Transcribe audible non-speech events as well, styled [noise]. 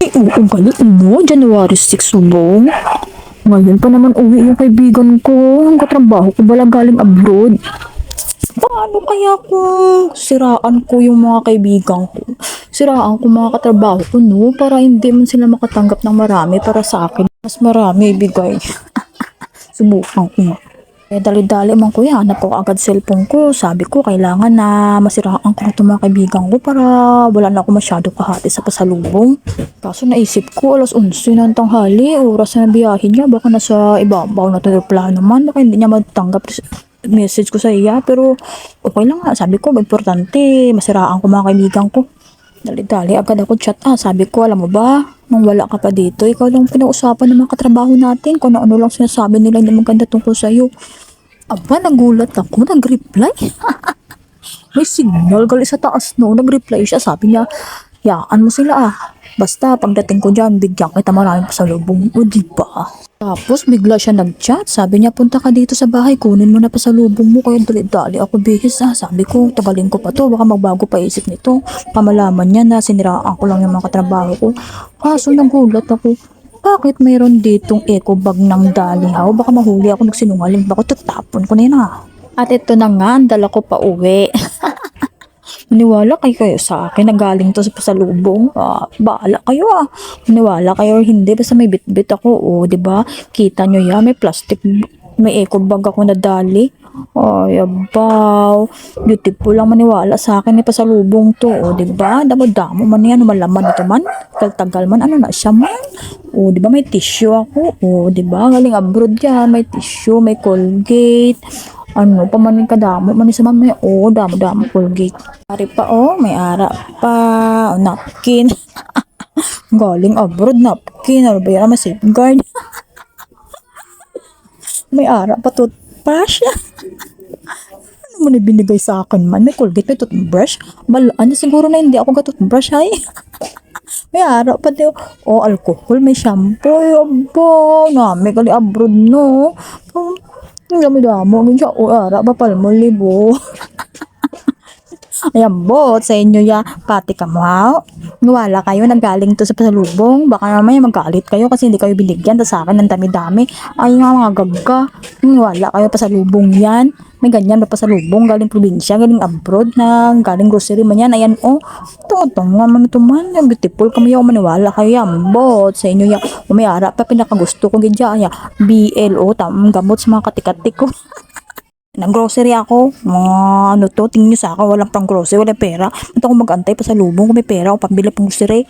Eh, oo, gali mo. January 6 subong. Ngayon pa naman uwi yung kaibigan ko. Ang katrabaho ko bala galing abroad. Paano kaya kung siraan ko yung mga kaibigan ko? Siraan ko mga katrabaho ko, no? Para hindi man sila makatanggap ng marami para sa akin. Mas marami ibigay. [laughs] Subukan ko nga. Eh, dali-dali man kuya, hanap ko agad cellphone ko. Sabi ko, kailangan na masiraan ko na itong mga kaibigan ko para wala na ako masyado kahati sa pasalubong. Kaso naisip ko, alas 11 na ang tanghali, oras na biyahe niya. Baka nasa ibabaw na plano naman. Baka hindi niya matanggap message ko sa iya. Pero okay lang nga. Sabi ko, importante, masiraan ko mga kaibigan ko. Dali-dali, agad ako chat. Ah, sabi ko, alam mo ba, nung wala ka pa dito, ikaw lang pinausapan ng mga katrabaho natin. Kung ano lang sinasabi nila hindi maganda tungkol sa'yo. Aba, nagulat ako, nag-reply. [laughs] May signal gali sa taas no, nag-reply siya. Sabi niya, yaan mo sila ah. Basta pagdating ko dyan, bigyan kita maraming pasalubong. O di ba? Tapos bigla siya nag-chat. Sabi niya, punta ka dito sa bahay, kunin mo na pasalubong mo. Kaya dali-dali ako bihis ah. Sabi ko, tagalin ko pa to. Baka magbago pa isip nito. Pamalaman niya na siniraan ko lang yung mga katrabaho ko. Kaso nagulat ako. Bakit mayroon ditong eco bag ng dalihaw? Baka mahuli ako nagsinungaling. Baka tatapon ko na yun ah. At ito na nga, dala ko pa uwi. [laughs] Maniwala kayo kayo sa akin na galing to sa pasalubong. Ah, baala kayo ah. Maniwala kayo or hindi. Basta may bit-bit ako. O, di ba? Kita nyo yan. May plastic. May eco bag ako na dali. Ay, abaw. Beautiful lang maniwala sa akin. May pasalubong to. O, di ba? Damo-damo man yan. Malaman ito man. Kaltagal man. Ano na siya man. O, di ba? May tissue ako. O, di ba? Galing abroad yan. May tissue. May Colgate ano pa man yung kadamo man sa mamay oh damo damo Colgate. Ari pa oh may ara pa. Oh, napkin. [laughs] Galing abroad napkin. Ano ba yan? Safeguard [laughs] may ara pa toothbrush. [laughs] Ano man yung binigay sa akin man? May Colgate may toothbrush? Balaan niya siguro na hindi ako ka-toothbrush ay. May ara pa di oh alcohol may shampoo ay abo na may gali abroad no. oh, ang dami-damo. Ganyan siya, o ara, bapal mo, libo. [laughs] Ayan, bot, sa inyo ya, pati ka mo, ha? Wala kayo, nagaling to sa pasalubong. Baka naman yung magalit kayo kasi hindi kayo binigyan. Tapos sa akin, ang dami-dami. Ay, nga mga gagga. Wala kayo pasalubong yan. May ganyan ba pasalubong galing probinsya, galing abroad na galing grocery man yan. Ayan, oh. Ito, nga man ito man. Beautiful kami yung maniwala kayo yan. Bot, sa inyo yan. Umayara pa, pinakagusto ko ganyan. Yan, BLO, tamang gamot sa mga katik-katik ko. [laughs] Nag-grocery ako. Mga ano to, tingin nyo sa akin, walang pang grocery, walang pera. Ba't ako mag-antay pa sa lubong kung may pera o pambili pang grocery?